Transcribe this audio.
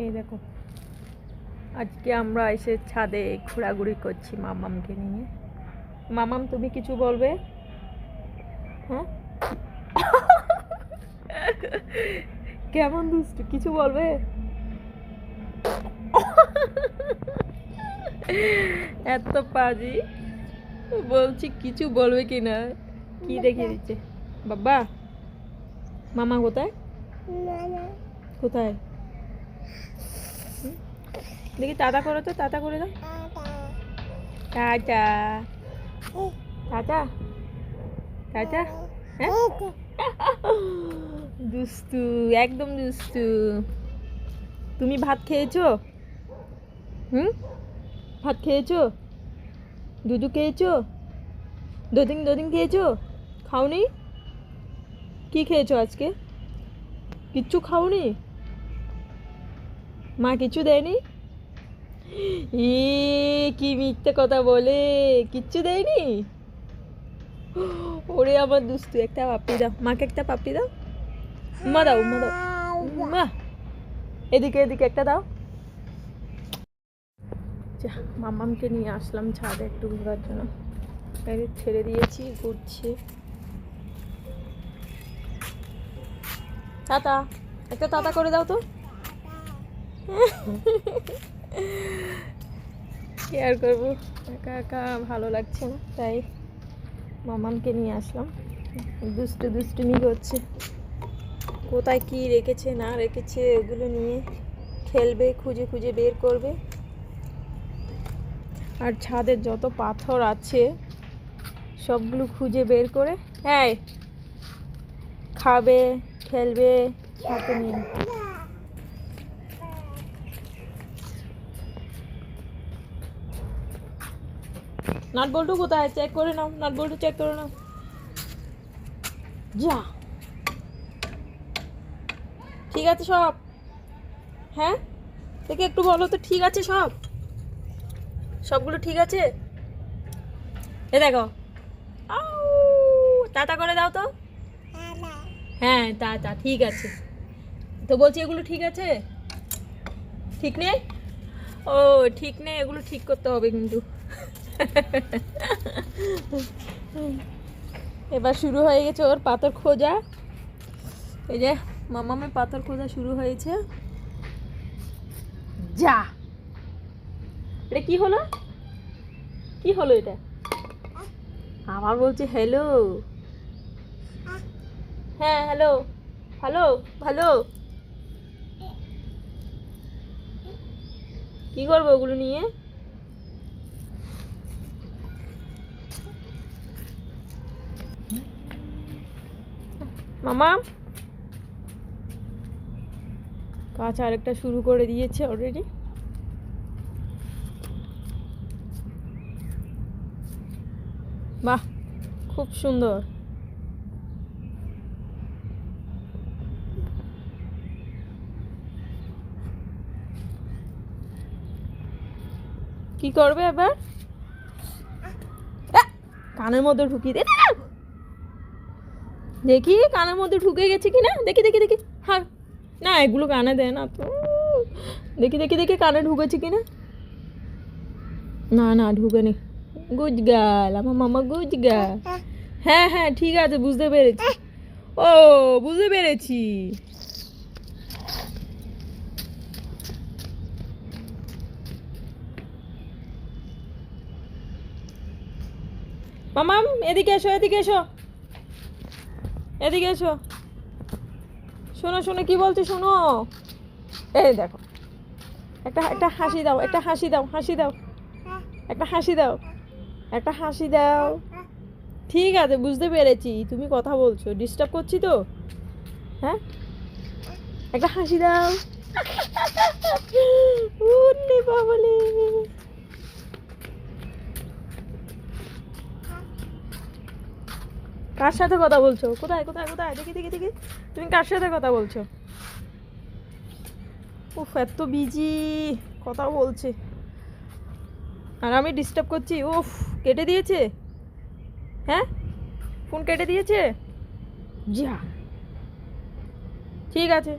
এই দেখো। আজকে আমরা এসে ছাদে ঘোরাঘুরি করছি মামামকে নিয়ে। মামাম তুমি কিছু বলবে? হ্যাঁ? কেমন দুষ্টু? কিছু বলবে? এত পাজি। বলছি কিছু বলবে কি না? কি দেখিয়ে দিচ্ছে? বাবা মামা কোথায়? কোথায়? দেখি টাটা করো তো টাটা করে দাও। টাটা টাটা টাটা হ্যাঁ? দুস্তু একদম দুস্তু তুমি ভাত খেয়েছো? হুম? ভাত খেয়েছো? দুধু খেয়েছো? দদিন দদিন খেয়েছো? খাওনি? কি খেয়েছো আজকে? কিচ্ছু খাওনি? মা কিছু দেয়নি? ই, কি মিথ্যে কথা বলে, কিচ্ছু দেয়নি? ওরে আমার দুস্তু একটা পাপড়ি দাও। মাকে একটা পাপড়ি দাও। মা দাও মা দাও। মা, এদিকে এদিকে একটা দাও। মামামকে নিয়ে আসলাম ছাদে একটু ঘোরার জন্য। ছেড়ে দিয়েছি, ঘুরছি। টাটা, একটা টাটা করে দাও তো। কি আর করব? একা একা ভালো লাগছে না, তাই মামামকে নিয়ে আসলাম। দুষ্টু দুষ্টুমি করছে। কোথায় কি রেখেছে, না রেখেছে ওগুলো নিয়ে খেলবে, খুঁজে খুঁজে বের করবে। আর ছাদের যত পাথর আছে, সবগুলো খুঁজে বের করে হ্যাঁ খাবে, খেলবে হাতে নিয়ে। নাট বল্টু কোথায়? চেক করে নাও, নাট বল্টু চেক করে নাও। যা। ঠিক আছে সব? হ্যাঁ? দেখে একটু বলো তো, ঠিক আছে সব? সবগুলো ঠিক আছে? এ দেখো। টাটা করে দাও তো। হ্যাঁ টাটা ঠিক আছে। তো বলছি এগুলো ঠিক আছে? ঠিক নেই? ও, ঠিক নেই, এগুলো ঠিক করতে হবে কিন্তু। এবার শুরু হয়ে গেছে ওর পাথর খোঁজা। এই যে মামামের পাথর খোঁজা শুরু হয়েছে। যা। এটা কি হলো? কি হলো এটা? আমার বলছে হ্যালো হ্যাঁ হ্যালো হ্যালো ভালো কি করব ওগুলো নিয়ে? মামা। কাজ আরেকটা শুরু করে দিয়েছে অলরেডি বাহ, খুব সুন্দর। কি করবে এবার? কানের মধ্যে ঢুকিয়ে দে। দেখি কানের মধ্যে ঢুকে গেছে কি না? দেখি দেখি দেখি। হ্যাঁ না, এগুলো কানে দেয় না তো। দেখি দেখি দেখি কানে ঢুকেছে কি না? না না ঢুকেনি গুজগাল আমার মামা গুজগাল হ্যাঁ হ্যাঁ ঠিক আছে, বুঝতে পেরেছি। ও, বুঝতে পেরেছি। মামাম, এদিকে এসো এদিকে এসো। এদিকে এসো। শোনো শোনো, কি বলছো শোনো? এই দেখো, একটা একটা হাসি দাও, একটা হাসি দাও হাসি দাও, একটা হাসি দাও, একটা হাসি দাও। ঠিক আছে, বুঝতে পেরেছি, তুমি কথা বলছো ডিস্টার্ব করছি তো। হ্যাঁ? একটা হাসি দাও। বাবলে। কার সাথে কথা বলছো? কোথায় কোথায় কোথায়? দেখি দেখি দেখি। তুমি কার সাথে কথা বলছো? উফ, এত বিজি কথা বলছে। আর আমি ডিস্টার্ব করছি। উফ, কেটে দিয়েছে? হ্যাঁ? ফোন কেটে দিয়েছে? জি যা। ঠিক আছে।